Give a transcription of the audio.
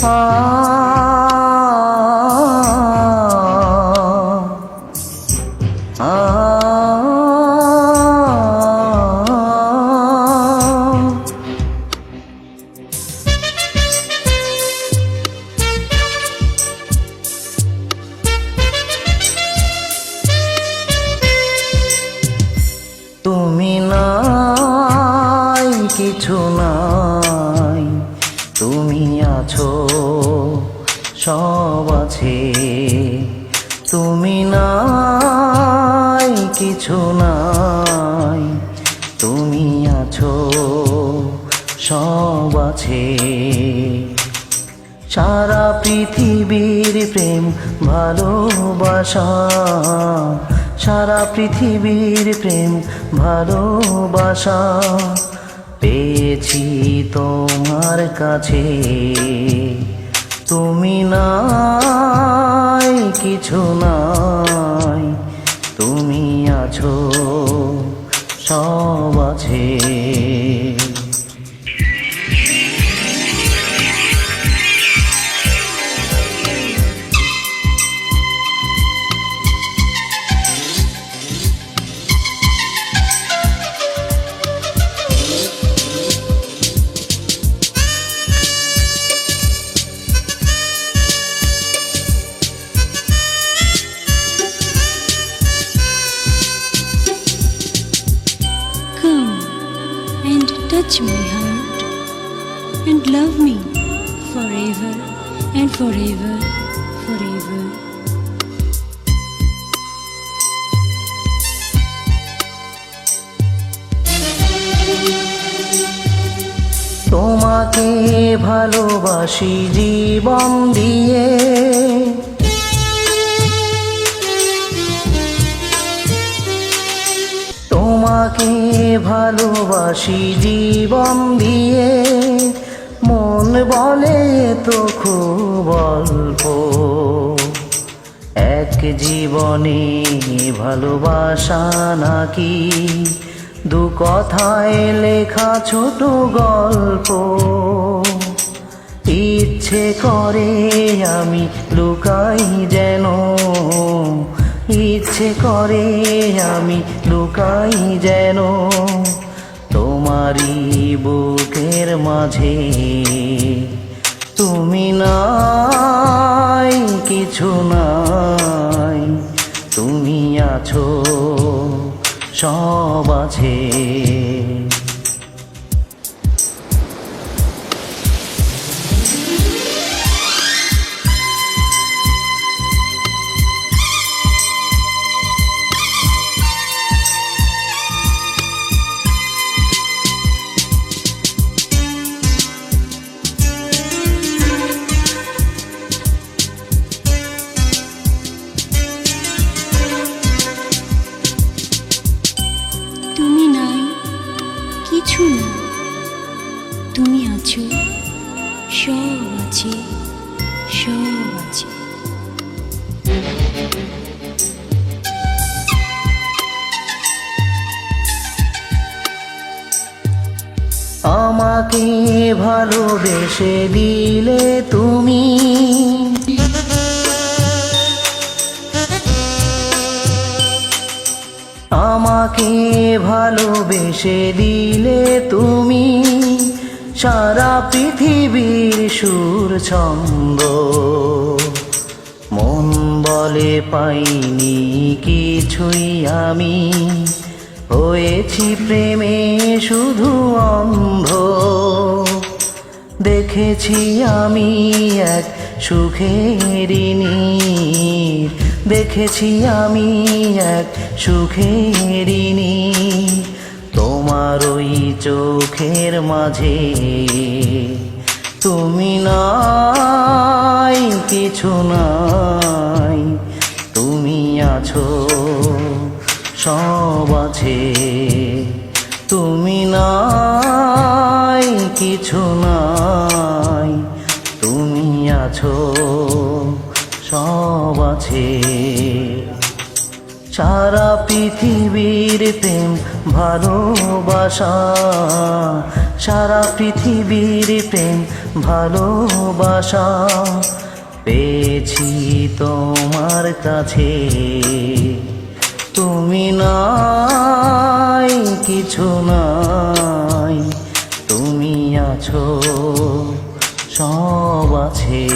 তুমি আছে। তুমি নাই, কিছু নাই। তুমি আছো, সব আছে। সারা পৃথিবীর প্রেম, ভালোবাসা। সারা পৃথিবীর প্রেম, ভালোবাসা। পেয়েছি তোমার কাছে। তুমি নাই কিছু নাই। তুমি আছো সব আছে। Touch my heart and love me forever and forever, forever. তোমাকে ভালোবাসি জীবন দিয়ে তোমাকে ভালোবাসি জীবন দিয়ে। মন বলে তো খুব অল্প। এক জীবনে ভালোবাসা নাকি? দু কথায় লেখা ছোট গল্প। ইচ্ছে করে আমি লুকাই যেন। ইচ্ছে করে আমি লুকাই যেন তোমারই বুকের মাঝে। তুমি নাই কিছু নাই তুমি আছো সব আছে। কিছু না। তুমি আছো সব আছে সব আছে। আমাকে ভালোবেসে দিলে তুমি। আমাকে ভালোবেসে দিলে তুমি সারা পৃথিবীর সুর ছন্দ। মন বলে পাইনি কিছুই আমি। হয়েছি প্রেমে শুধু অন্ধ। দেখেছি আমি এক সুখেরিনী দেখেছি আমি এক সুখেরিনী তোমার ওই চোখের মাঝে তুমি নাই, কিছু নাই। তুমি আছো, সব আছে। তুমি নাই, কিছু সারা পৃথিবীর প্রেম, ভালোবাসা। সারা পৃথিবীর প্রেম, ভালোবাসা। পেয়েছি তোমার কাছে। তুমি নাই, কিছু নাই। তুমি আছো, সব আছে।